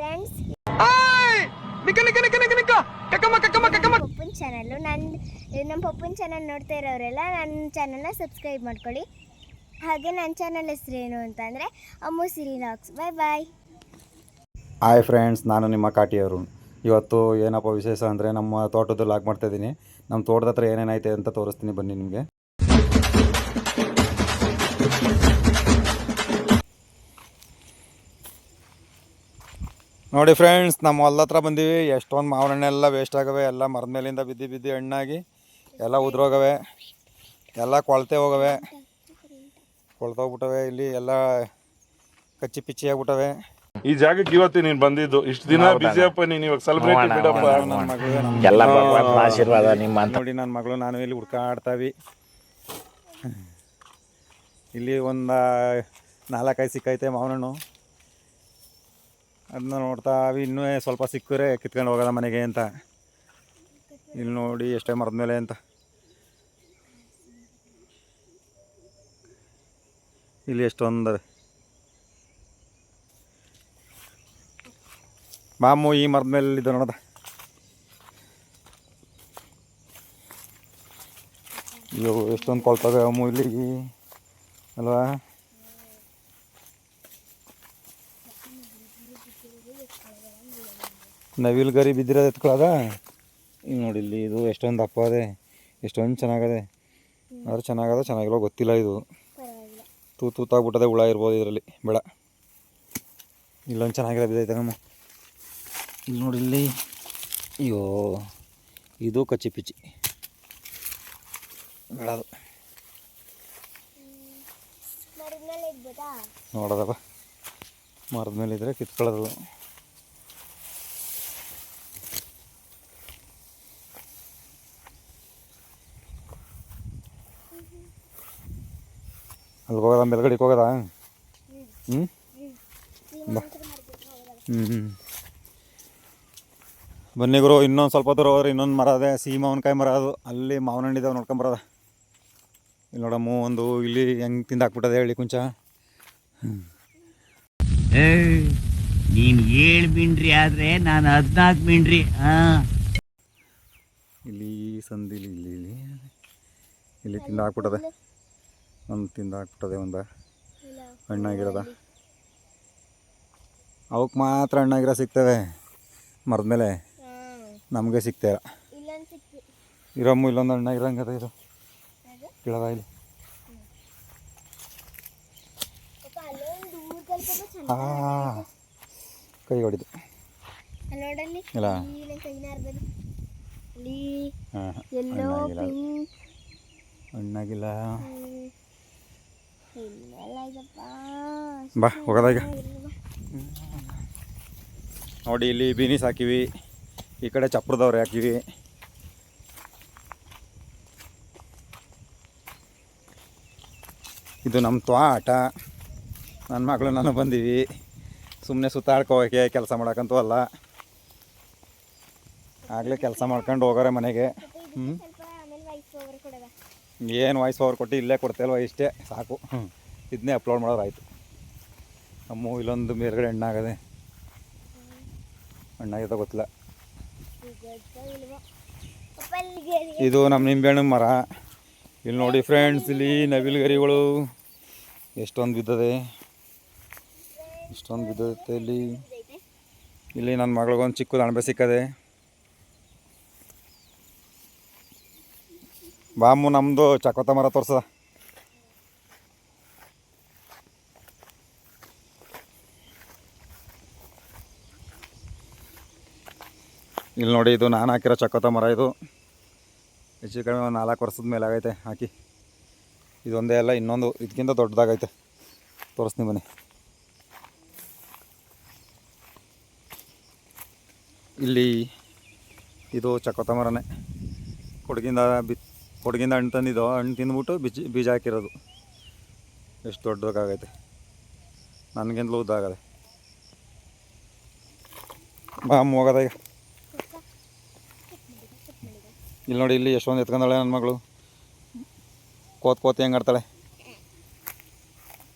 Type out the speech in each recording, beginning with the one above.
Friends ಪಪ್ಪನ್ channel ನನ್ನ ನಮ್ಮ ಪಪ್ಪನ channel ನೋಡ್ತಾ ಇರೋರೆಲ್ಲ ನನ್ನ ಚಾನಲ್ನ ಸಬ್ಸ್ಕ್ರೈಬ್ ಮಾಡ್ಕೊಳ್ಳಿ. ಹಾಗೆ ನನ್ನ ಚಾನಲ್ ಏನು ಅಂತಂದರೆ ಅಮ್ಮು ಸಿರಿ ಲಾಕ್ಸ್ ಬಾಯ್ ಬಾಯ್ ಹಾಯ್ ಫ್ರೆಂಡ್ಸ್ ನಾನು ನಿಮ್ಮ ಕಾಟಿಯವರು ಇವತ್ತು ಏನಪ್ಪ ವಿಶೇಷ ಅಂದರೆ ನಮ್ಮ ತೋಟದಲ್ಲಿ ಆಗಿ ಮಾಡ್ತಾ ಇದ್ದೀನಿ. ನಮ್ಮ ತೋಟದ ಹತ್ರ ಏನೇನೈತೆ ಅಂತ ತೋರಿಸ್ತೀನಿ ಬನ್ನಿ ನಿಮಗೆ. ನೋಡಿ ಫ್ರೆಂಡ್ಸ್ ನಮ್ಮ ಹೊಲದ ಹತ್ರ ಬಂದೀವಿ. ಎಷ್ಟೊಂದು ಮಾವಿನ ಹಣ್ಣೆಲ್ಲ ವೇಸ್ಟ್ ಆಗವೆ. ಎಲ್ಲ ಮರದ ಮೇಲಿಂದ ಬಿದ್ದು ಬಿದ್ದು ಹಣ್ಣಾಗಿ ಎಲ್ಲ ಉದ್ರೋಗವೆ. ಎಲ್ಲ ಕೊಳತೆ ಹೋಗವೆ. ಕೊಳ್ತೋಗ್ಬಿಟ್ಟವೆ. ಇಲ್ಲಿ ಎಲ್ಲ ಕಚ್ಚಿ ಪಿಚ್ಚಿ ಆಗ್ಬಿಟ್ಟವೆ. ಈ ಜಾಗಕ್ಕೆ ಇವತ್ತು ನೀನ್ ಬಂದಿದ್ದು. ಇಷ್ಟು ದಿನ ಬಿಜಿ ಅಪ್ಪ ನೀನ್ ಇವಾಗ ಸೆಲೆಬ್ರೇಟ್ ಬಿಡಪ್ಪ. ನನ್ನ ಮಗಳು ನಮ್ಮ ಎಲ್ಲ ಭಗವಂತನ ಆಶೀರ್ವಾದ ನಿಮ್ಮ ಅಂತ. ನೋಡಿ ನನ್ನ ಮಗಳು ನಾನು ಇಲ್ಲಿ ಹುಡ್ಕಾಡ್ತಾವಿ. ಇಲ್ಲಿ ಒಂದು ನಾಲ್ಕೈದು ಸಿಕ್ಕೈತೆ ಮಾವನಣ್ಣು. ಅದನ್ನ ಅವು, ಇನ್ನೂ ಸ್ವಲ್ಪ ಸಿಕ್ಕರೆ ಕಿತ್ಕೊಂಡು ಹೋಗೋದ ಮನೆಗೆ ಅಂತ. ಇಲ್ಲಿ ನೋಡಿ ಎಷ್ಟೇ ಮರದ ಮೇಲೆ ಅಂತ. ಇಲ್ಲಿ ಎಷ್ಟೊಂದು. ಮಾಮು ಈ ಮರದ ಮೇಲೆ ಇದು ನೋಡದ. ಅಯ್ಯೋ, ಎಷ್ಟೊಂದು ಕೊಳ್ತವೆ ಅಮ್ಮು ಇಲ್ಲಿ ಅಲ್ವಾ? ನವಿಲ್ ಗರಿ ಬಿದ್ದಿರೋದು ಎತ್ಕೊಳ್ಳೋದ ಈಗ ನೋಡಿ ಇಲ್ಲಿ ಇದು ಎಷ್ಟೊಂದು ದಪ್ಪ ಅದೇ ಎಷ್ಟೊಂದು ಚೆನ್ನಾಗದೆ. ಆದ್ರೆ ಚೆನ್ನಾಗದ ಚೆನ್ನಾಗಿಲ್ಲ ಗೊತ್ತಿಲ್ಲ ಇದು. ತೂ ತೂತಾಗ್ಬಿಟ್ಟದೆ ಹುಳ ಇರ್ಬೋದು ಇದರಲ್ಲಿ ಬೇಡ. ಇಲ್ಲೊಂದು ಚೆನ್ನಾಗಿರೋ ಬಿದ್ದೈತೆ ನಮ್ಮ. ಇಲ್ಲಿ ನೋಡಿ ಇಲ್ಲಿ ಅಯ್ಯೋ ಇದು ಕಚ್ಚಿ ಪಿಚ್ಚಿ. ಇದ್ಬೋದಾ ನೋಡೋದಪ್ಪ. ಮರದ ಮೇಲೆ ಇದ್ರೆ ಕಿತ್ಕೊಳ್ಳೋದು. ಅಲ್ಲಿ ಹೋಗೋದ? ಮೇಲ್ಗಡೆಗೆ ಹೋಗೋದ? ಹ್ಞೂ ಬಾ. ಹ್ಞೂ ಹ್ಞೂ ಬನ್ನಿ ಗುರು ಇನ್ನೊಂದು ಸ್ವಲ್ಪ ದೂರ ಹೋದ್ರೆ ಇನ್ನೊಂದು ಮರ ಅದೇ ಸಿಹಿ ಮಾವಿನಕಾಯಿ ಮರ ಅದು. ಅಲ್ಲಿ ಮಾವಿನ ಹಣ್ಣಿದಾವೆ ನೋಡ್ಕೊಂಬರದ ಇಲ್ಲಿ ನೋಡಮ್ಮ ಒಂದು ಇಲ್ಲಿ ಹೆಂಗೆ ತಿಂದಾಕ್ಬಿಟ್ಟದೆ ಹೇಳಿ ಕುಂಚ. ನೀನು ಏಳು ಬಿಂಡ್ರಿ ಆದರೆ ನಾನು ಹದಿನಾಲ್ಕು ಬಿಂಡ್ರಿ ಹಾಂ? ಇಲ್ಲಿ ಸಂದಿಲಿ ಇಲ್ಲಿ ಇಲ್ಲಿ ಇಲ್ಲಿ ತಿಂದಾಕ್ಬಿಟ್ಟದೆ ಒಂದು ತಿಂದಾಕ್ಬಿಟ್ಟದೆ ಒಂದು ಇಲ್ಲ ಹಣ್ಣಾಗಿರೋದ. ಅವಕ್ಕೆ ಮಾತ್ರ ಹಣ್ಣಾಗಿರೋ ಸಿಗ್ತವೆ ಮರದ ಮೇಲೆ ನಮಗೆ ಸಿಕ್ತು. ಇರಮ್ಮು ಇಲ್ಲೊಂದು ಹಣ್ಣಾಗಿರಂಗದ ಇದು. ಕೇಳದ ಇಲ್ಲಿ? ಕೈ ಹೊಡಿದು ಇಲ್ಲ. ಹಣ್ಣಾಗಿಲ್ಲ. ಬಾ ಹೋಗೋದ ಈಗ. ನೋಡಿ ಇಲ್ಲಿ ಬೀನೀಸ್ ಹಾಕಿವಿ. ಈ ಕಡೆ ಚಪ್ರದವ್ರೆ ಹಾಕಿವಿ. ಇದು ನಮ್ಮ ತ್ವಾಟ ನನ್ನ ಮಗಳು ನಾನು ಬಂದೀವಿ. ಸುಮ್ಮನೆ ಸುತ್ತಾಡ್ಕೋಕೆ ಕೆಲಸ ಮಾಡೋಕ್ಕಂತೂ ಅಲ್ಲ. ಆಗಲೇ ಕೆಲಸ ಮಾಡ್ಕೊಂಡು ಹೋಗೋರೆ ಮನೆಗೆ. ಹ್ಞೂ ಸ್ವಲ್ಪ ಆಮೇಲೆ ವೈಸ್ ಓವರ್ ಕೊಡದ ಏನು ವಾಯ್ಸ್ ಓವರ್ ಕೊಟ್ಟು ಇಲ್ಲೇ ಕೊಡ್ತೇಲ್ವ ಇಷ್ಟೇ ಸಾಕು. ಇದನ್ನೇ ಅಪ್ಲೋಡ್ ಮಾಡೋರಾಯಿತು. ಅಮ್ಮು ಇಲ್ಲೊಂದು ಮೇಲ್ಗಡೆ ಹಣ್ಣಾಗದೆ. ಹಣ್ಣಾಗಿದೆ ಗೊತ್ತಿಲ್ಲ. ಇದು ನಮ್ಮ ನಿಂಬೆಹಣ್ಣು ಮರ. ಇಲ್ಲಿ ನೋಡಿ ಫ್ರೆಂಡ್ಸ್ ಇಲ್ಲಿ ನವಿಲು ಗರಿಗಳು. ಎಷ್ಟೊಂದು ಬಿದ್ದದೆ. ಇಷ್ಟೊಂದು ಬಿದ್ದೈತೆ ಇಲ್ಲಿ. ಇಲ್ಲಿ ನನ್ನ ಮಗಳಿಗೊಂದು ಚಿಕ್ಕದು ಅಣಬೆ ಸಿಕ್ಕದೆ. ಬಾಮು ನಮ್ಮದು ಚಕೋತ ಮರ ತೋರ್ಸದ. ಇಲ್ಲಿ ನೋಡಿ ಇದು ನಾನು ಹಾಕಿರೋ ಚಕೋತ ಮರ ಇದು. ಹೆಚ್ಚು ಕಡಿಮೆ ಒಂದು ನಾಲ್ಕು ವರ್ಷದ ಮೇಲೆ ಆಗೈತೆ ಹಾಕಿ. ಇದೊಂದೇ ಅಲ್ಲ, ಇನ್ನೊಂದು. ಇದಕ್ಕಿಂತ ದೊಡ್ಡದಾಗೈತೆ. ತೋರಿಸ್ತೀನಿ ಬನ್ನಿ. ಇಲ್ಲಿ ಇದು ಚಕೋತ ಮರನೇ. ಕೊಡಗಿಂದ ಬಿ, ಕೊಡಗಿಂದ ಹಣ್ಣು ತಂದಿದ್ದು. ಹಣ್ಣು ತಿಂದ್ಬಿಟ್ಟು ಬೀಜ ಬೀಜ ಹಾಕಿರೋದು. ಎಷ್ಟು ದೊಡ್ಡದಾಗೈತೆ. ನನಗಿಂತಲೂ ಉದ್ದಾಗದೆ. ಬಾ, ಮೋಗದಾಗ. ಇಲ್ಲಿ ನೋಡಿ, ಇಲ್ಲಿ ಎಷ್ಟೊಂದು ಎತ್ಕೊಂಡಾಳೆ ನನ್ನ ಮಗಳು. ಕೋತ್ ಕೋತ್ ಹೆಂಗೆ ಆಡ್ತಾಳೆ.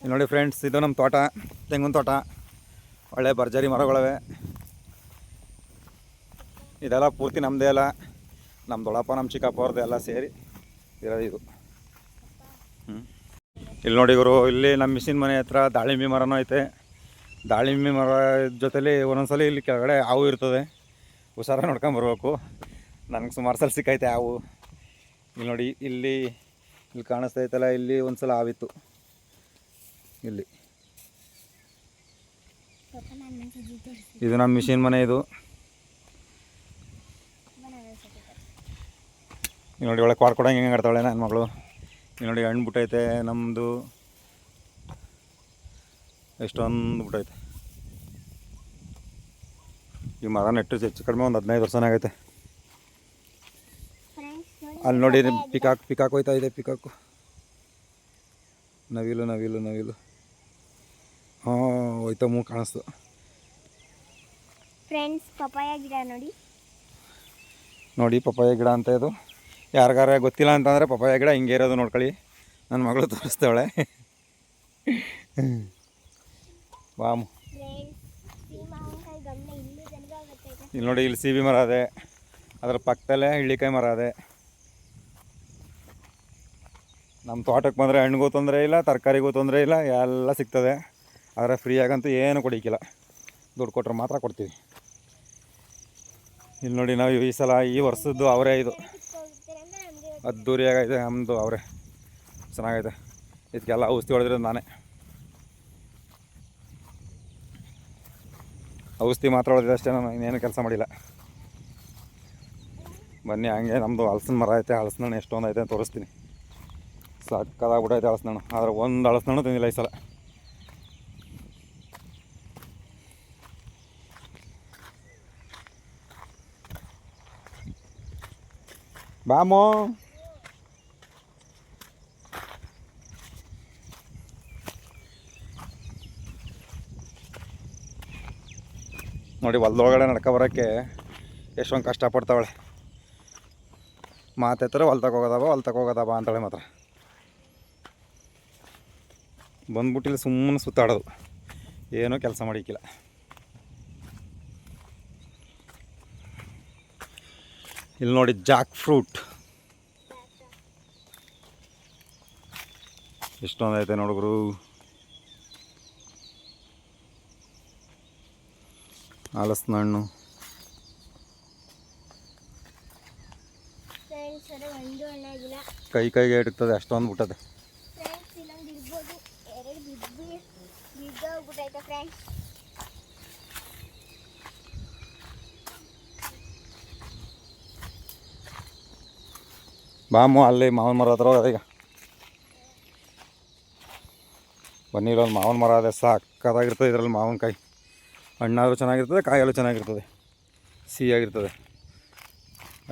ಇಲ್ಲಿ ನೋಡಿ ಫ್ರೆಂಡ್ಸ್ ಇದು ನಮ್ಮ ತೋಟ, ತೆಂಗಿನ ತೋಟ. ಒಳ್ಳೆ ಭರ್ಜರಿ ಮರಗಳವೆ. ಇದೆಲ್ಲ ಪೂರ್ತಿ ನಮ್ಮದೇ ಅಲ್ಲ. ನಮ್ಮ ದೊಡ್ಡಪ್ಪ ನಮ್ಮ ಚಿಕ್ಕಪ್ಪ ಅವ್ರದ್ದು ಎಲ್ಲ ಸೇರಿ ಇರೋದು ಇದು. ಇಲ್ಲಿ ನೋಡಿ ಇವರು ಇಲ್ಲಿ ನಮ್ಮ ಮಿಷಿನ್ ಮನೆ ಹತ್ರ ದಾಳಿಂಬೆ ಮರನೂ ಐತೆ. ದಾಳಿಂಬೆ ಮರ ಜೊತೆಲಿ ಒಂದೊಂದ್ಸಲ ಇಲ್ಲಿ ಕೆಳಗಡೆ ಹಾವು ಇರ್ತದೆ. ಹುಷಾರಾಗಿ ನೋಡ್ಕೊಂಬರ್ಬೇಕು ನನಗೆ ಸುಮಾರು ಸಲ ಸಿಕ್ಕೈತೆ ಹಾವು. ಇಲ್ಲಿ ನೋಡಿ, ಇಲ್ಲಿ ಇಲ್ಲಿ ಕಾಣಿಸ್ತೈತಲ್ಲ ಇಲ್ಲಿ ಒಂದು ಸಲ ಆವಿತ್ತು. ಇಲ್ಲಿ. ಇದು ನಮ್ಮ ಮಿಷಿನ್ ಮನೆ ಇದು. ಇಲ್ಲಿ ನೋಡಿ ಒಳಗೆ ಕಾರ್ ಕೊಡೋಂಗೆ ಹೆಂಗೆ ಆಡ್ತಾಳೆ ನನ್ನ ಮಗಳು. ಇಲ್ಲಿ ನೋಡಿ, ಹಣ್ಣು ಬಿಟ್ಟೈತೆ ನಮ್ಮದು ಎಷ್ಟೊಂದು ಬಿಟ್ಟೈತೆ. ಈ ಮರ ನೆಟ್ಟು ಹೆಚ್ಚು ಕಡಿಮೆ ಒಂದು ಹದಿನೈದು ವರ್ಷನೇ ಆಗೈತೆ ಅಲ್ಲಿ ನೋಡಿ ಪಿಕಾಕ್ ಪಿಕಾಕ್ ಹೋಯ್ತಾ ಇದೆ ಪಿಕಾಕು ನವಿಲು ನವಿಲು ನವಿಲು. ಹಾಂ ಹೋಯ್ತಾ ಮೂ ಕಾಣಿಸ್ತು. ಫ್ರೆಂಡ್ಸ್ ಪಪಾಯ ಗಿಡ ನೋಡಿ. ನೋಡಿ ಪಪ್ಪಾಯ ಗಿಡ ಅಂತ ಇದು. ಯಾರಿಗಾರ ಗೊತ್ತಿಲ್ಲ ಅಂತಂದರೆ ಪಪ್ಪಾಯ ಗಿಡ ಹಿಂಗೆ ಇರೋದು ನೋಡ್ಕೊಳ್ಳಿ. ನನ್ನ ಮಗಳು ತೋರಿಸ್ತಾವಳೆ. ಬಾಮು ಇಲ್ಲಿ ನೋಡಿ ಇಲ್ಲಿ ಸೀಬಿ ಮರ ಅದೇ ಅದ್ರ ಪಕ್ಕದಲ್ಲೇ ಹಿಳ್ಳಿಕಾಯಿ ಮರ ಅದೇ ನಮ್ಮ ತೋಟಕ್ಕೆ ಬಂದರೆ ಹಣ್ಣಿಗೂ ತೊಂದರೆ ಇಲ್ಲ, ತರಕಾರಿಗೂ ತೊಂದರೆ ಇಲ್ಲ, ಎಲ್ಲ ಸಿಗ್ತದೆ. ಆದರೆ ಫ್ರೀಯಾಗಂತೂ ಏನು ಕೊಡಿಕ್ಕಿಲ್ಲ ದುಡ್ಡು ಕೊಟ್ಟರೆ ಮಾತ್ರ ಕೊಡ್ತೀವಿ. ಇಲ್ಲಿ ನೋಡಿ ನಾವು ಈ ಸಲ ಈ ವರ್ಷದ್ದು ಅವರೇ ಇದು. ಅದ್ದೂರಿಯಾಗೈತೆ ನಮ್ಮದು ಅವರೇ. ಚೆನ್ನಾಗೈತೆ. ಇದಕ್ಕೆಲ್ಲ ಔಷಧಿ ಹೊಡೆದಿರೋದು ನಾನೇ. ಔಷಧಿ ಮಾತ್ರ ಹೊಡೆದಿದೆ ಅಷ್ಟೇ, ನಾನು ಇನ್ನೇನು ಕೆಲಸ ಮಾಡಿಲ್ಲ. ಬನ್ನಿ, ಹಂಗೆ ನಮ್ಮದು ಹಲಸಿನ ಮರ ಐತೆ ಹಲಸಿನ ಎಷ್ಟೊಂದು ಐತೆ ಅಂತ ತೋರಿಸ್ತೀನಿ. ಸಕ್ಕದಾಗ್ಬಿಟ್ಟೈತೆ ಹಲಸಿನ ಆದ್ರೆ ಒಂದು ಹಲಸಿನ ಹಣ್ಣು ತಿಂದಿಲ್ಲ ಈ ಸಲ. ಬಾಮೋ. ನೋಡಿ, ಹೊಲ್ದೊಳಗಡೆ ನಡ್ಕೊ ಬರೋಕ್ಕೆ ಎಷ್ಟೊಂದು ಕಷ್ಟಪಡ್ತಾವಳೆ ಮಾತೆತ್ತರ ಹೊಲ್ದಾಗ ಹೋಗೋದಾವ ಹೊಲ್ ತಗೋಗೋದವ ಅಂತಾಳೆ ಮಾತ್ರ. ಬಂದ್ಬಿಟ್ಟು ಇಲ್ಲಿ ಸುಮ್ಮನೆ ಸುತ್ತಾಡೋದು. ಏನೋ ಕೆಲಸ ಮಾಡಿಕ್ಕಿಲ್ಲ. ಇಲ್ಲಿ ನೋಡಿ ಜಾಕ್ ಫ್ರೂಟ್. ಎಷ್ಟೊಂದೈತೆ ಐತೆ ನೋಡುಗರು ಹಲಸಿನ ಹಣ್ಣು. ಕೈ ಕೈಗೆ ಇಡ್ತದೆ ಅಷ್ಟೊಂದು ಬಿಟ್ಟದೆ ಫ್ರೆಂಡ್ಸ್ ಇಲ್ಲೊಂದು ಇರ್ಬೋದು ಎರಡು ಬಿದ್ದು ಬಿದ್ದೋಗ್ಬಿಟ್ಟೈತೆ ಫ್ರೆಂಡ್ಸ್ ಬಾಮು, ಅಲ್ಲಿ ಮಾವಿನ ಮರ ಹತ್ರ ಈಗ. ಬನ್ನಿರೋದು ಮಾವಿನ ಮರ ಅದೇ ಸಾಕಾಗಿರ್ತದೆ ಇದರಲ್ಲಿ ಮಾವಿನಕಾಯಿ ಹಣ್ಣಾದರೂ ಚೆನ್ನಾಗಿರ್ತದೆ, ಕಾಯಲ್ಲೂ ಚೆನ್ನಾಗಿರ್ತದೆ. ಸಿಹಿಯಾಗಿರ್ತದೆ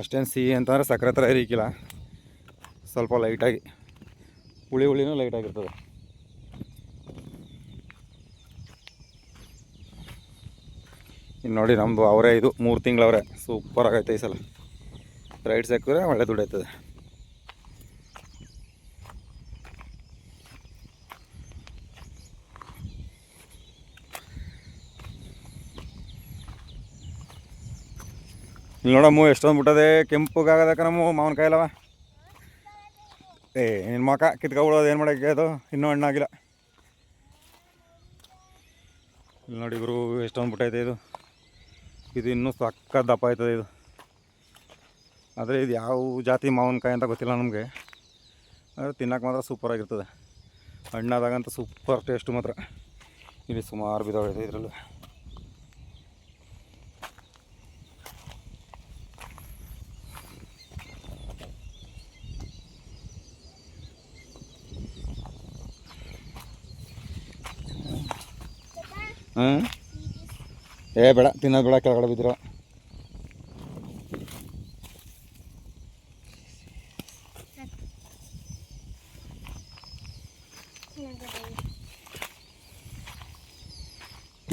ಅಷ್ಟೇನು ಸಿಹಿ ಅಂತಂದರೆ ಸಕ್ಕರೆ ಥರ ಇರಿಕಿಲ್ಲ ಸ್ವಲ್ಪ ಲೈಟಾಗಿ ಹುಳಿ ಹುಳಿನೂ ಲೈಟಾಗಿರ್ತದೆ ಇನ್ನು ನೋಡಿ ನಮ್ಮದು ಅವರೇ ಇದು, ಮೂರು ತಿಂಗಳವರೇ. ಸೂಪರ್ ಆಗೈತೆ ಈ ಸಲ. ರೈಟ್ ಹಾಕಿದ್ರೆ ಒಳ್ಳೆ ದುಡ್ಡು ಇಲ್ಲಿ ನೋಡಮ್ಮ, ಎಷ್ಟೊಂದು ಬಿಟ್ಟದೆ ಕೆಂಪುಗಾಗದಕ್ಕ ನಮ್ಮ ಮಾವಿನಕಾಯಿ ಅಲ್ಲವ ಏ ನಿನ್ನ ಮಕ ಕಿತ್ಕೊಬಿಡೋದು ಏನು ಮಾಡೋಕ್ಕೆ ಅದು? ಇನ್ನೂ ಹಣ್ಣಾಗಿಲ್ಲ. ಇಲ್ಲಿ ನೋಡಿ ಗುರು, ಎಷ್ಟೊಂದು ಬಿಟ್ಟೈತೆ ಇದು. ಇದು ಇನ್ನೂ ಸಕ್ಕ ದಪ್ಪ ಆಯ್ತದೆ ಇದು. ಆದರೆ ಇದು ಯಾವ ಜಾತಿ ಮಾವಿನಕಾಯಿ ಅಂತ ಗೊತ್ತಿಲ್ಲ ನಮಗೆ. ಆದರೆ ತಿನ್ನಕ್ಕೆ ಮಾತ್ರ ಸೂಪರಾಗಿರ್ತದೆ ಹಣ್ಣಾದಾಗಂತ ಸೂಪರ್ ಟೇಸ್ಟು ಮಾತ್ರ. ಇಲ್ಲಿ ಸುಮಾರು ಬಿದ್ದಾಗಿದೆ ಇದರಲ್ಲಿ. ಹಾಂ ಏ, ಬೇಡ, ತಿನ್ನೋದು ಬೇಡ, ಕೆಳಗಡೆ ಬಿದ್ದಿರೋ.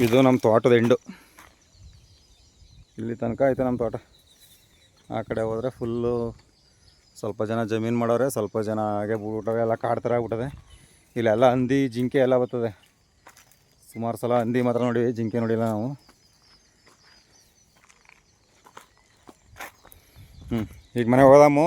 ಇದು ನಮ್ಮ ತೋಟದ ಹೆಂಡು. ಇಲ್ಲಿ ತನಕ ಐತೆ ನಮ್ಮ ತೋಟ. ಆ ಕಡೆ ಹೋದರೆ ಫುಲ್ಲು ಸ್ವಲ್ಪ ಜನ ಜಮೀನು ಮಾಡೋರೆ, ಸ್ವಲ್ಪ ಜನ ಹಾಗೆ ಬೂಟವೆ ಎಲ್ಲ ಕಾಡು ಥರ ಆಗ್ಬಿಟ್ಟದೆ. ಇಲ್ಲೆಲ್ಲ ಹಂದಿ, ಜಿಂಕೆ ಎಲ್ಲ ಬರ್ತದೆ. ಸುಮಾರು ಸಲ ಹಂದಿ ಮಾತ್ರ ನೋಡಿ ಜಿಂಕೆ ನೋಡಿಲ್ಲ ನಾವು. ಹ್ಞೂ ಈಗ ಮನೆಗೆ ಹೋದಾಮು?